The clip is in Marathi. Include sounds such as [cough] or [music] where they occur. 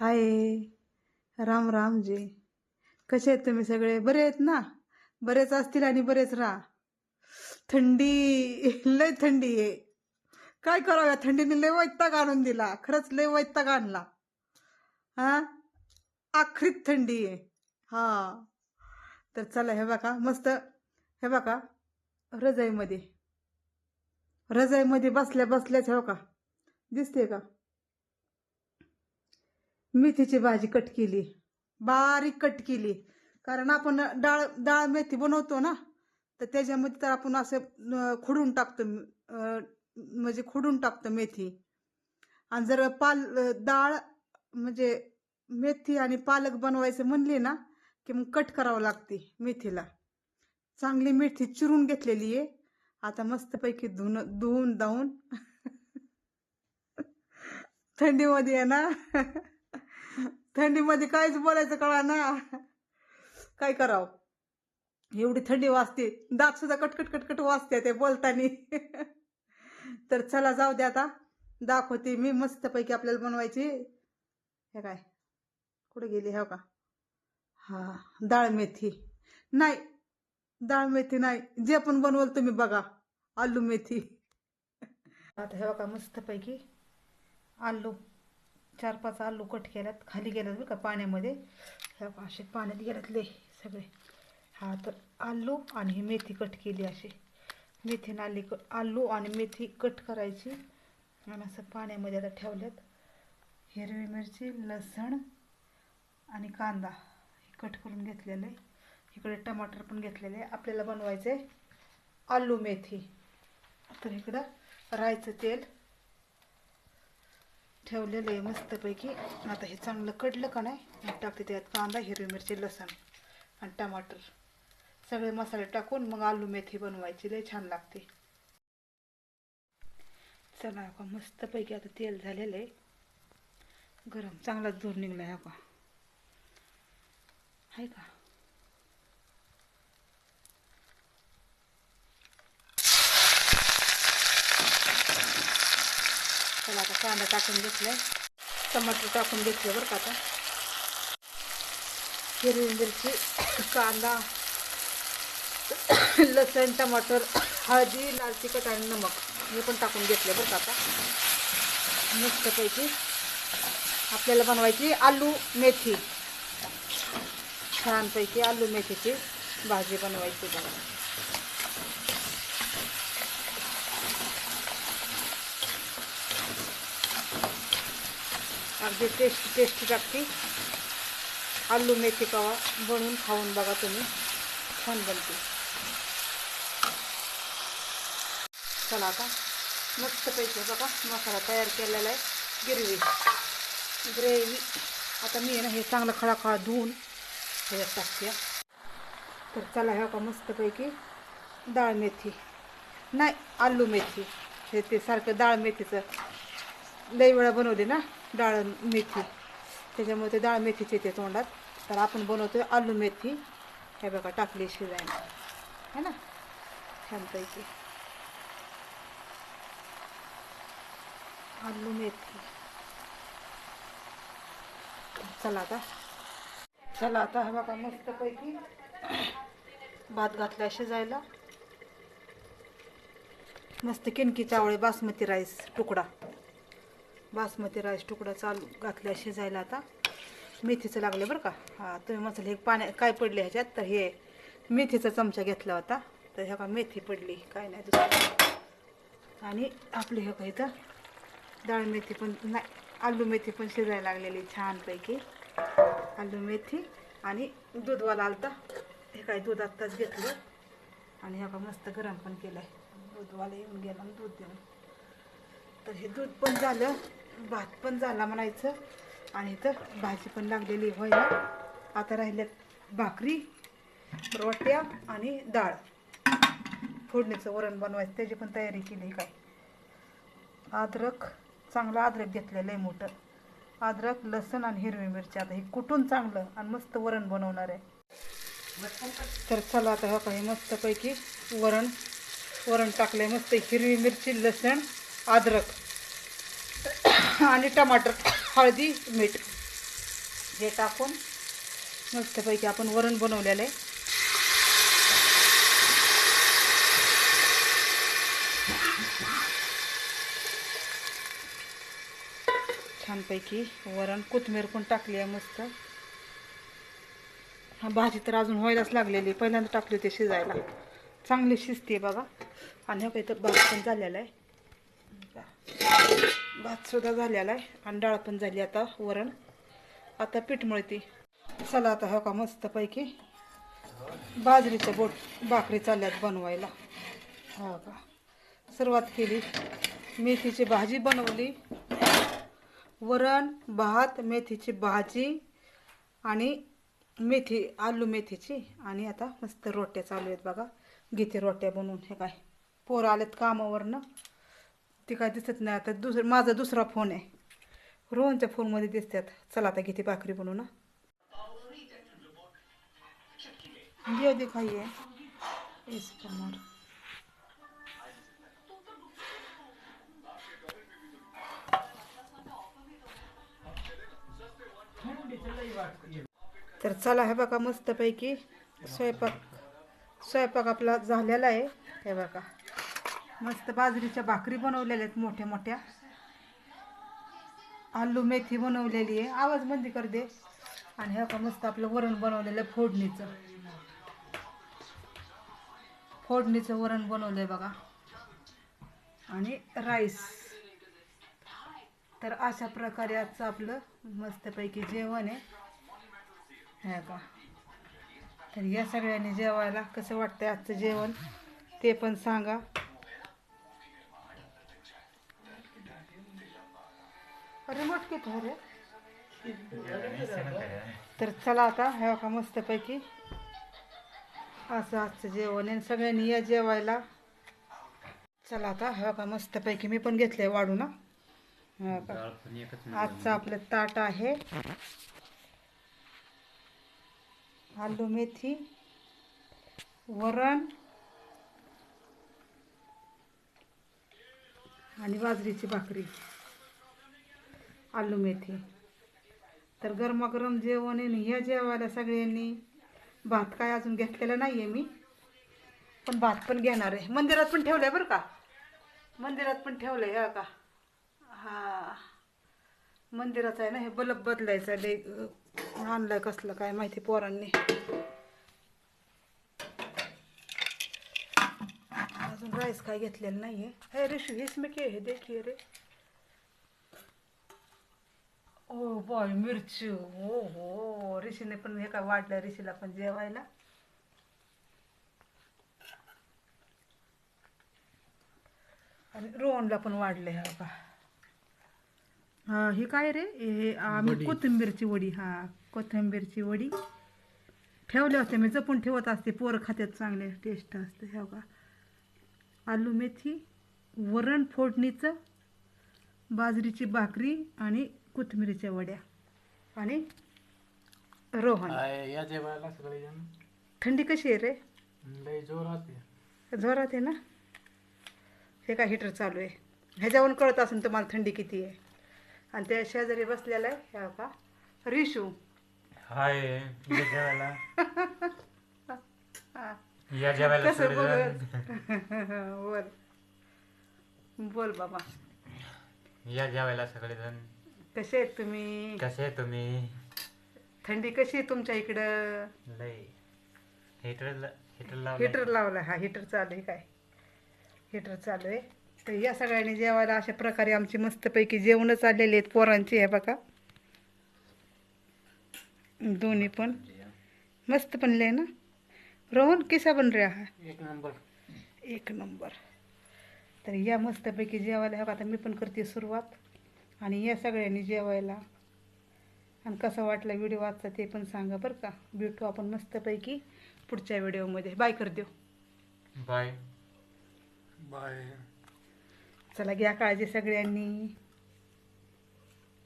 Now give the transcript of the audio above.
हाय. राम राम जी. कसे आहेत तुम्ही सगळे? बरे आहेत ना? बरेच असतील आणि बरेच राहा. थंडी लय थंडी आहे. काय करावं थंडीने? लय वैताग आणून दिला. खरंच लय वैताग आणला. हा आखरीत थंडी आहे. हा. तर चला हे बघा. मस्त. हे बघा. रजाईमध्ये. रजाईमध्ये बसल्या बसल्याच हो का? दिसते का? मेथीची भाजी कट केली. बारीक कट केली. कारण आपण डाळ डाळ मेथी बनवतो ना तर त्याच्यामध्ये तर आपण असं खुडून टाकतो म्हणजे खुडून टाकतो मेथी. आणि जर पाल डाळ म्हणजे मेथी आणि पालक बनवायचं म्हणली ना की मग कट करावं लागते मेथीला. चांगली मेथी चिरून घेतलेली आहे. आता मस्तपैकी धुन धुवून धावून. [laughs] थंडीमध्ये आहे ना. [laughs] थंडीमध्ये काहीच बोलायचं कळा ना. काय करावं? एवढी थंडी वाजते. दात सुद्धा कटकट कटकट वाजते ते बोलतानी. तर चला जाऊ दे आता. दाखवते मी मस्तपैकी आपल्याला बनवायची. हे काय? कुठे गेली? हो का? हा डाळ मेथी. नाही डाळ मेथी नाही. जे पण बनवल तुम्ही बघा. आलू मेथी. आता हे बघा मस्तपैकी आलू. चार पाच आलू कट केल्यात खाली गेल्यात बरं का पाण्यामध्ये. ह्या असे पाण्यात गेल्यात लय सगळे. हा तर आलू आणि ही मेथी कट केली अशी. मेथी नाली क आलू आणि मेथी कट करायची आणि असं पाण्यामध्ये आता ठेवल्यात. हिरवी मिरची लसण आणि कांदा हे कट करून घेतलेलं आहे. इकडे टमाटर पण घेतलेले आहे. आपल्याला बनवायचं आहे आलू मेथी. तर इकडं रायचं तेल. ठेवलेलं आहे मस्तपैकी. आता हे चांगलं कडलं का नाही? टाकते त्यात कांदा हिरवी मिरची लसण आणि टमाटर. सगळे मसाले टाकून मग आलू मेथी बनवायची. लय छान लागते. चला का मस्तपैकी आता तेल झालेलं आहे. गरम चांगलाच धूर निघला आहे का आहे का? चला आता कांदा टाकून घेतलाय. टमाटर टाकून घेतलं बरं का आता. हिरवी मिरची कांदा लसण टमाटर हळदी लाल तिखट आणि नमक हे पण टाकून घेतलं बरं का आता. मस्तपैकी आपल्याला बनवायची आलू मेथी. छानपैकी आलू मेथीची भाजी बनवायची बघा. अगदी टेस्ट टेस्टी लागते. आलू मेथी कवा बनवून खाऊन बघा तुम्ही. छान बनते. चला आता मस्तपैकी बघा मसाला तयार केलेला आहे. गिरवी ग्रेव्ही. आता मी आहे ना हे चांगलं खळाखळा धुवून ह्याच्यात टाकते. तर चला ह्या का मस्तपैकी डाळ मेथी. नाही आलू मेथी. हे ते सारखं डाळ मेथीचं लई वेळा बनवली ना. डाळ मेथी. त्याच्यामुळे ते डाळ मेथीचे येते तोंडात. तर आपण बनवतो आलू मेथी. हे बघा टाकली शिजायला. है ना? छानपैकी. आलू मेथी. चला आता. चला आता हे बघा मस्तपैकी भात घातला शिजायला. मस्त किनकी चावळे बासमती राईस तुकडा. बासमती राईस तुकडा चालू घातल्या शिजायला आता. मेथीचं लागलं बरं का. हां तुम्ही मसाले हे पाण्या काय पडले ह्याच्यात? तर हे मेथीचा चमचा घेतला होता. तर ह्या का मेथी पडली. काय नाही दुसरं. आणि आपली हे का इथं डाळ मेथी पण नाही आलू मेथी पण शिजायला लागलेली छानपैकी. आलू मेथी आणि दूधवाला आलता. हे काय दूध आत्ताच घेतलं. आणि ह्या का मस्त गरम पण केलं आहे दूधवाला येऊन गेला दूध देऊन. तर हे दूध पण झालं. भात पण झाला म्हणायचं. आणि इथं भाजी पण लागलेली व्हायला आता राहिल्यात भाकरी रोट्या आणि डाळ. फोडणीचं वरण बनवायचं. त्याची पण तयारी केली काय. अद्रक चांगलं अद्रक घेतलेलं आहे मोठं. अद्रक लसण आणि हिरवी मिरची. आता हे कुठून चांगलं आणि मस्त वरण बनवणार आहे. तर चला आता हा काही मस्तपैकी वरण वरण टाकलंय. मस्त हिरवी मिरची लसण अद्रक. आणि टमाटर हळदी मीठ. हे टाकून मस्तपैकी आपण वरण बनवलेलं आहे. छानपैकी वरण कोथमीर पण टाकली आहे मस्त. हा भाजी तर अजून व्हायलाच लागलेली. पहिल्यांदा टाकली होती शिजायला. चांगली शिजते बघा. आणि हा तर भात पण झालेला आहे. भात सुद्धा झालेला आहे. आणि डाळ पण झाली आता वरण. आता पीठ मळती. चला आता हो का मस्तपैकी बाजरीचं बोट भाकरी चालल्यात बनवायला. हो का? सुरुवात केली. मेथीची भाजी बनवली. वरण भात मेथीची भाजी आणि मेथी आलू मेथीची. आणि आता मस्त रोट्या चालू आहेत बघा. घेते रोट्या बनवून. हे काय? पोरं आलेत कामावरनं. ती काय दिसत नाही आता. दुसरं माझा दुसरा फोन आहे. रोहनच्या फोनमध्ये दिसतात चला आता घेते भाकरी बनवू ना दे काही इस कमर. तर चला हे बघा मस्तपैकी स्वयंपाक स्वयंपाक आपला झालेला आहे. हे बघा. मस्त बाजरीच्या भाकरी बनवलेल्या आहेत मोठ्या मोठ्या. आलू मेथी बनवलेली आहे. आवाज बंदी कर दे. आणि हे का मस्त आपलं वरण बनवलेलं आहे फोडणीचं. फोडणीचं वरण बनवलं आहे बघा. आणि राईस. तर अशा प्रकारे आजचं आपलं मस्तपैकी जेवण आहे. हे का तर या सगळ्यांनी जेवायला कसं वाटतंय आजचं जेवण ते पण सांगा. रिमोट किती रे तर चला आता हे का मस्तपैकी. असं आजचं जेवण आहे सगळ्यांनी या जेवायला. चला आता हे का मस्तपैकी. मी पण घेतलंय वाढू ना हे आजचं आपलं ताट आहे. आलू मेथी वरण आणि बाजरीची भाकरी. आलू मेथी. तर गरमागरम जेवण आहे ह्या जेवायला सगळ्यांनी भात काय अजून घेतलेला नाही आहे मी पण भात पण घेणार आहे. मंदिरात पण ठेवलं आहे बरं का? मंदिरात पण ठेवलं आहे का? हा. मंदिराचं आहे ना हे बलब बदलायचं आहे लय आहे कसलं काय माहिती पोरांनी. अजून राईस काय घेतलेलं नाही आहे हे ऋषी हेच मी के हे देखील रे. ओ बॉय मिरची. हो हो ऋषीने पण हे काय वाढलं ऋषीला पण जेवायला? आणि रोहनला पण वाढले हा बा. हा ही काय रे? हे आम्ही कोथिंबीरची वडी हा कोथिंबीरची वडी. ठेवल्या होत्या मी जपून ठेवत असते. पोरं खात्यात चांगले टेस्ट असते हे बघा. आलू मेथी वरण फोडणीचं बाजरीची भाकरी आणि कोथिंबीरीच्या वड्या आणि रोहन. या जेवायला सगळेजण थंडी कशी आहे रे? लय जोरात आहे. जोरात आहे ना? हे काय हिटर चालू आहे. ह्याच्यावरून कळत असेल तुम्हाला थंडी किती आहे. आणि त्या शेजारी बसलेला आहे ह्या का रिशू. हाय या जेवायला. [laughs] या जेवायला [laughs] बोल? बोल. बाबा. या जेवायला सगळेजण कसे आहेत तुम्ही? कसे आहे तुम्ही? थंडी कशी आहे तुमच्या इकडं? लय. हिटर हिटर लावलं. हिटर लावला. हा हिटर चालू आहे काय? हिटर चालू आहे. तर या सगळ्यांनी जेवायला अशा प्रकारे आमची मस्तपैकी जेवणं चाललेली आहेत पोरांची आहे बघा. दोन्ही पण. मस्त बनले आहे ना? रोहन किसा बन रहा है. एक नंबर. एक नंबर. तर या मस्तपैकी जेवायला हे बघा आता मी पण करते सुरुवात. आणि या सगळ्यांनी जेवायला. आणि कसा वाटला व्हिडिओ आजचा ते पण सांगा बरं का. भेटू आपण मस्तपैकी पुढच्या व्हिडिओमध्ये बाय कर देऊ बाय बाय चला घ्या काळजी सगळ्यांनी.